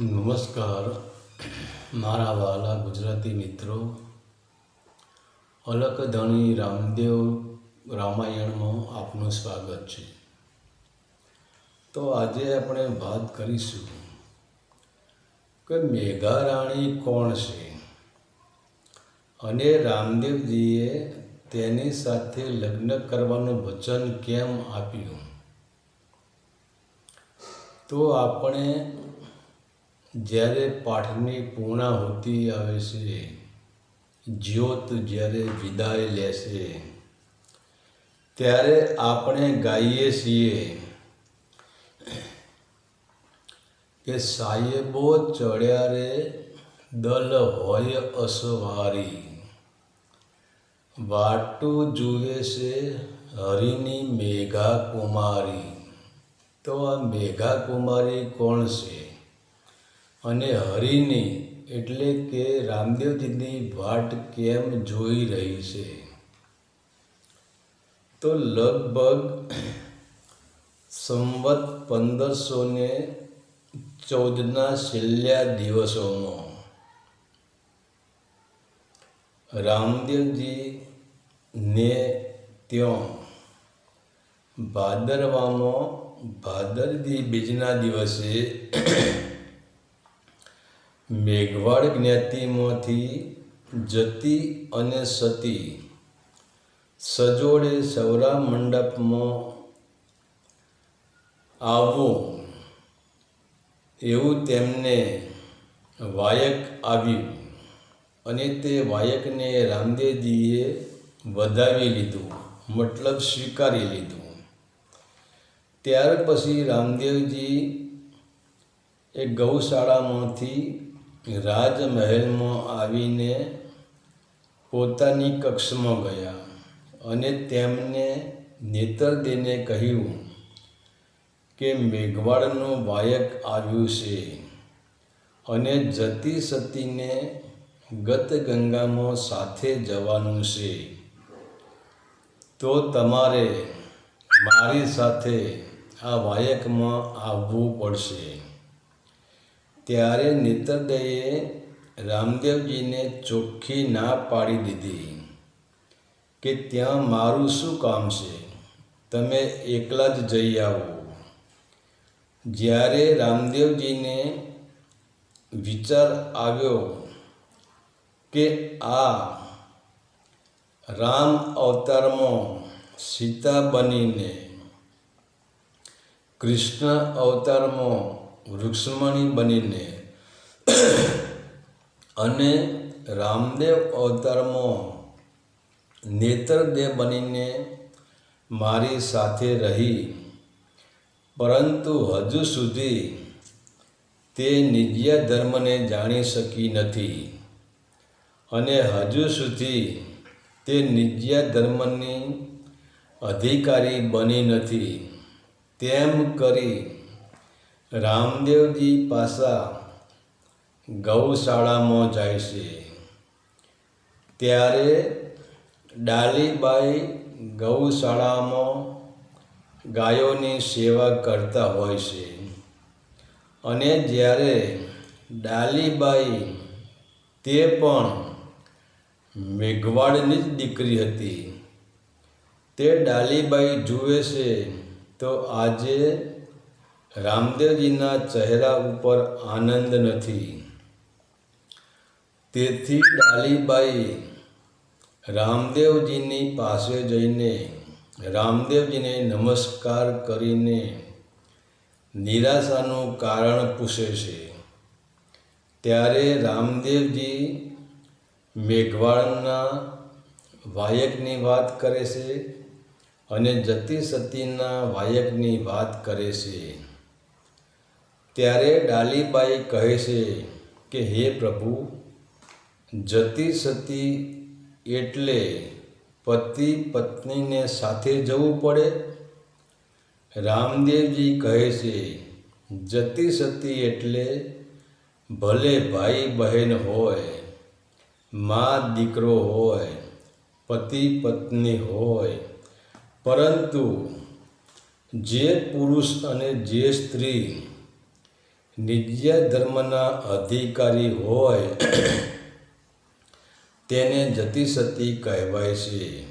નમસ્કાર. મારા વાલા ગુજરાતી મિત્રો અલક ધણી રામદેવ રામાયણમાં આપનું સ્વાગત છે. તો આજે આપણે વાત કરીશું કે મેઘા રાણી કોણ છે? અને રામદેવજીએ તેની સાથે લગ્ન કરવાનું વચન કેમ આપ્યું? તો આપણે જ્યારે પાઠની પૂર્ણાહુતિ આવે છે, જ્યોત જ્યારે વિદાય લેશે, ત્યારે આપણે ગાઈએ છીએ કે સાહેબો ચડ્યા રે, દલ હોય અસવારી. વાટું જુએ છે હરિની મેઘા કુમારી તો આ મેઘા કુમારી કોણ છે? અને હરિની એટલે કે રામદેવજીની વાટ કેમ જોઈ રહી છે? તો લગભગ સંવત પંદરસો ને ચૌદના છેલ્લા દિવસોમાં રામદેવજી ને ત્યાં ભાદરવામાં ભાદરજી બીજના દિવસે મેઘવાડ જ્ઞાતિમાંથી જતી અને સતી. સજોડે સૌરા મંડપમાં આવવું એવું તેમને વાયક આવ્યું અને તે વાયકને રામદેવજીએ વધાવી લીધું, મતલબ સ્વીકારી લીધું. ત્યાર પછી રામદેવજી એ ગૌશાળામાંથી રાજમહેલમાં આવીને પોતાની કક્ષમાં ગયા અને તેમને નેતરદેને કહ્યું કે મેઘવાડનું વાયક આવ્યું છે અને જતી સતીને ગત ગંગામાં સાથે જવાનું છે. તો તમારે મારી સાથે આ વાયકમાં આવવું પડશે. ત્યારે નેતરદયે રામદેવજીને ચોખ્ખી ના પાડી દીધી કે ત્યાં મારું શું કામ છે? તમે એકલા જ જઈ આવો. જ્યારે રામદેવજીને વિચાર આવ્યો કે આ રામ અવતારમાં સીતા બનીને કૃષ્ણ અવતારમાં વૃક્ષમણી બનીને. અને રામદેવ અવતારમાં નેત્રદેવ બનીને મારી સાથે રહી. પરંતુ હજુ સુધી તે નિજ્ય ધર્મને જાણી શકી નથી. અને હજુ સુધી તે નિજ્ય ધર્મની અધિકારી બની નથી. તેમ કરી રામદેવજી પાસા ગૌશાળામાં જાય છે. ત્યારે ડાલીબાઈ ગૌશાળામાં ગાયોની સેવા કરતા હોય છે. અને જ્યારે ડાલીબાઈ તે પણ મેઘવાડની જ દીકરી હતી, તે ડાલીબાઈ જુએ છે તો આજે રામદેવજીના ચહેરા ઉપર આનંદ નથી. તેથી ડાલીબાઈ રામદેવજીની પાસે જઈને રામદેવજીને નમસ્કાર કરીને નિરાશાનું કારણ પૂછે છે. ત્યારે રામદેવજી મેઘવાળના વાયકની વાત કરે છે અને જતી સતીના વાયકની વાત કરે છે. ત્યારે ડાલીબાઈ કહે છે કે, હે પ્રભુ, જતી સતી એટલે પતિ પત્નીને સાથે જવું પડે? રામદેવજી કહે છે, જતી સતી એટલે ભલે ભાઈ બહેન હોય, મા દીકરો હોય, પતિ પત્ની હોય, પરંતુ જે પુરુષ અને જે સ્ત્રી નિજ્ય ધર્મના અધિકારી હોય, તેને જતી સતી કહેવાય છે.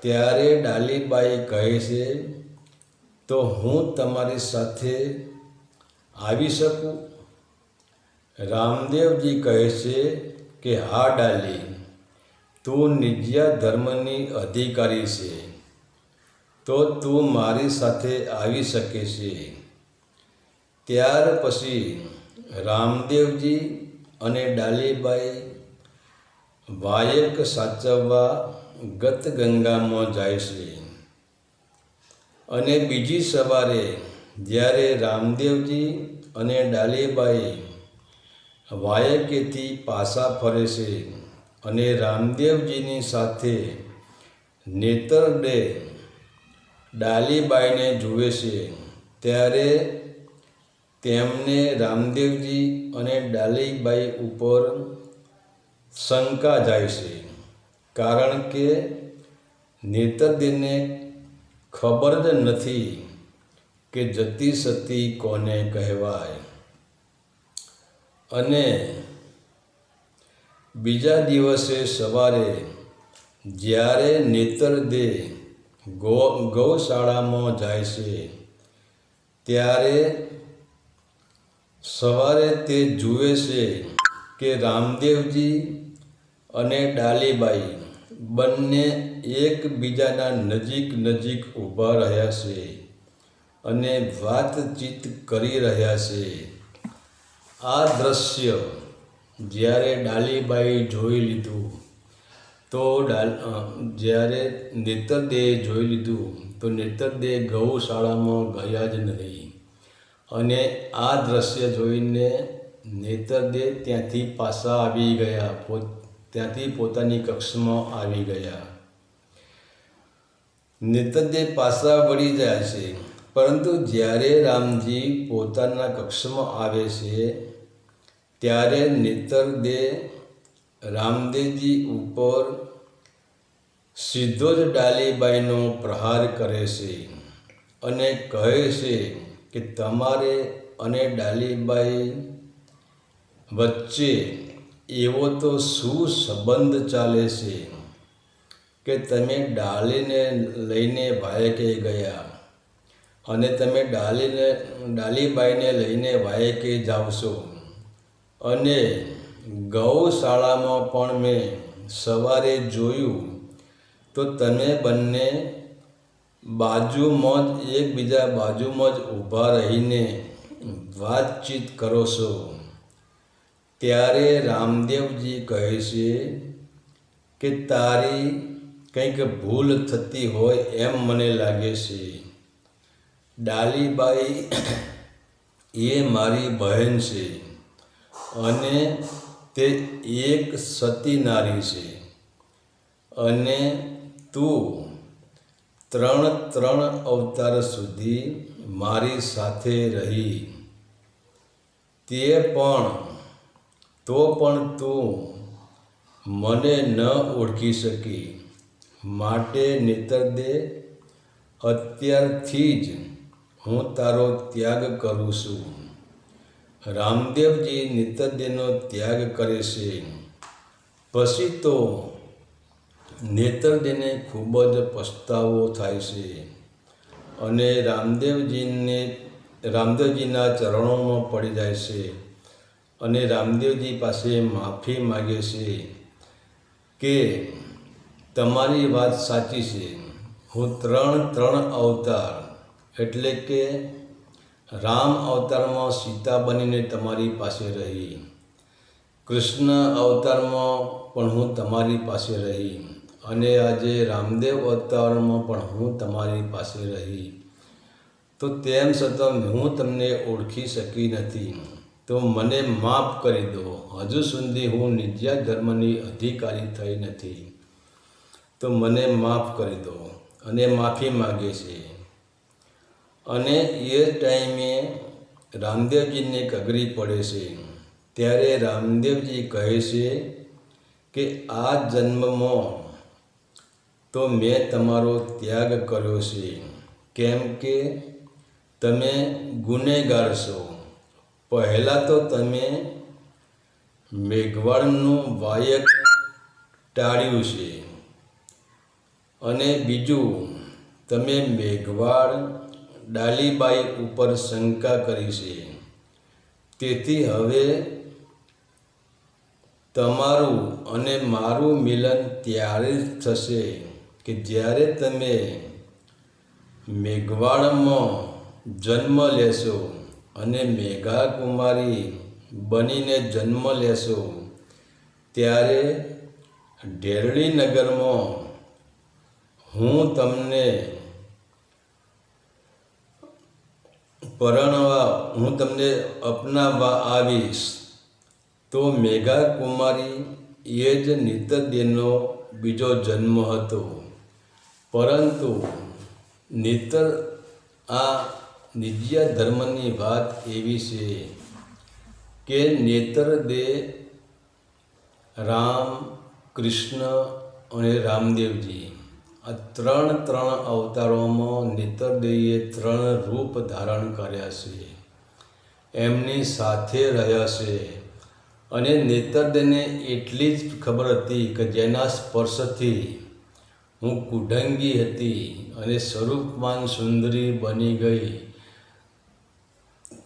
ત્યારે ડાલીબાઈ કહે છે, તો હું તમારી સાથે આવી શકું? રામદેવજી કહે છે કે, હા ડાલી, તું નિજ્ય ધર્મની અધિકારી છે, તો તું મારી સાથે આવી શકે છે. ત્યાર પછી રામદેવજી અને ડાલીબાઈ વાયક સાચવવા ગત ગંગામાં જાય છે. અને બીજી સવારે જ્યારે રામદેવજી અને ડાલીબાઈ વાયકેથી પાછા ફરે છે અને રામદેવજીની સાથે નેતરડે ડાલીબાઈને જુએ છે, ત્યારે તેમને રામદેવજી અને ડાલીબાઈ ઉપર શંકા જાય છે. કારણ કે નેતરદીને ખબર જ નથી કે જતી સતી કોને કહેવાય. અને બીજા દિવસે સવારે જ્યારે નેતરદે ગૌ, ગૌશાળામાં જાય છે, ત્યારે સવારે તે જુએ છે કે રામદેવજી અને ડાલીબાઈ બંને એકબીજાના નજીક નજીક ઊભા રહ્યા છે અને વાતચીત કરી રહ્યા છે. આ દ્રશ્ય જ્યારે ડાલીબાઈ જોઈ લીધું તો જ્યારે નેતરદેહ જોઈ લીધું તો નેતરદેહ ગૌશાળામાં ગયા જ નહીં. અને આ દ્રશ્ય જોઈને નેતરદે ત્યાંથી પાછા આવી ગયા. પોત ત્યાંથી પોતાની કક્ષમાં આવી ગયા. નેતરદે પાછા વળી જાય છે. પરંતુ જ્યારે રામજી પોતાના કક્ષમાં આવે છે, ત્યારે નેતરદે રામદેવજી ઉપર સીધો જ ડાલીબાઈનો પ્રહાર કરે છે અને કહે છે કે તમારે અને ડાલીબાઈ વચ્ચે એવો તો શું સંબંધ ચાલે છે કે તમે ડાલીને લઈને વાયકે ગયા અને તમે ડાલીને, ડાલીબાઈને લઈને વાયકે છો? અને ગૌશાળામાં પણ મેં સવારે જોયું, તો તમે બંને બાજુમાં જ એકબીજા બાજુમાં જ ઊભા રહીને વાતચીત કરો છો. ત્યારે રામદેવજી કહે છે કે તારી કંઈક ભૂલ થતી હોય એમ મને લાગે છે. ડાલીબાઈ એ મારી બહેન છે અને તે એક સતી નારી છે. અને તું ત્રણ ત્રણ અવતાર સુધી મારી સાથે રહી. તે પણ, તો પણ તું મને ન ઓળખી શકી. માટે નેતરદે અત્યારથી જ હું તારો ત્યાગ કરું છું. રામદેવજી નેતરદેનો ત્યાગ કરે છે. પછી તો નેતરદેને ખૂબ જ પસ્તાવો થાય છે. અને રામદેવજીને, રામદેવજીના ચરણોમાં પડી જાય છે. અને રામદેવજી પાસે માફી માગે છે કે તમારી વાત સાચી છે. હું ત્રણ ત્રણ અવતાર, એટલે કે રામ અવતારમાં સીતા બનીને તમારી પાસે રહી. કૃષ્ણ અવતારમાં પણ હું તમારી પાસે રહી. અને આજે રામદેવ અવતારમાં પણ હું તમારી પાસે રહી. તો તેમ છતાં હું તમને ઓળખી શકી નથી. તો મને માફ કરી દો. હજુ સુધી હું નિજ્યા ધર્મની અધિકારી થઈ નથી. તો મને માફ કરી દો અને માફી માગે છે. અને એ ટાઈમે રામદેવજીને કગરી પડે છે. ત્યારે રામદેવજી કહે છે કે આ જન્મમાં તો મેં તમારો ત્યાગ કર્યો છે. કેમ કે તમે ગુનેગાર છો. પહેલાં તો તમે મેઘવાળનું વાયક ટાળ્યું છે. અને બીજું, તમે મેઘવાળ ડાલીબાઈ ઉપર શંકા કરી છે. તેથી હવે તમારું અને મારું મિલન ત્યારે જ થશે. કે જ્યારે તમે મેઘવાળમાં જન્મ લેશો અને મેઘા કુમારી બનીને જન્મ લેશો, ત્યારે ઢેરડી નગરમાં હું તમને પરણવા, હું તમને અપનાવવા આવીશ. તો મેઘા કુમારી એ જ નિતદેનો બીજો જન્મ હતો. પરંતુ નેતર આ નિજ્યા ધર્મની વાત એવી છે કે નેત્રદે રામ, કૃષ્ણ અને રામદેવજી. આ ત્રણ ત્રણ અવતારોમાં નેત્રદેવીએ ત્રણ રૂપ ધારણ કર્યા છે. એમની સાથે રહ્યા છે અને નેતરદેને એટલી જ ખબર હતી કે જેના સ્પર્શથી હું કુઢંગી હતી અને સ્વરૂપમાન સુંદરી બની ગઈ.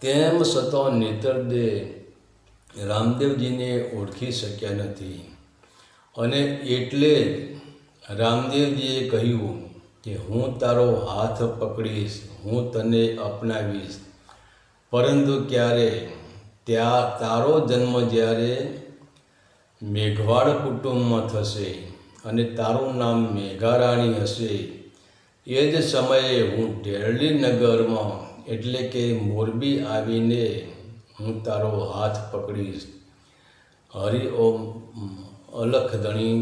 તેમ છતાં નેતરદે રામદેવજીને ઓળખી શક્યા નથી. અને એટલે જ રામદેવજીએ કહ્યું કે હું તારો હાથ પકડીશ, હું તને અપનાવીશ. પરંતુ ક્યારે? ત્યાં તારો જન્મ જ્યારે મેઘવાડ કુટુંબમાં થશે. અને તારું નામ મેઘારાણી હશે. એ જ સમયે હું ડેરલી નગરમાં, એટલે કે મોરબી આવીને હું તારો હાથ પકડીશ. હરિ ઓમ અલખ ધણી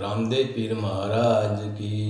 રામદેવ પીર મહારાજ કી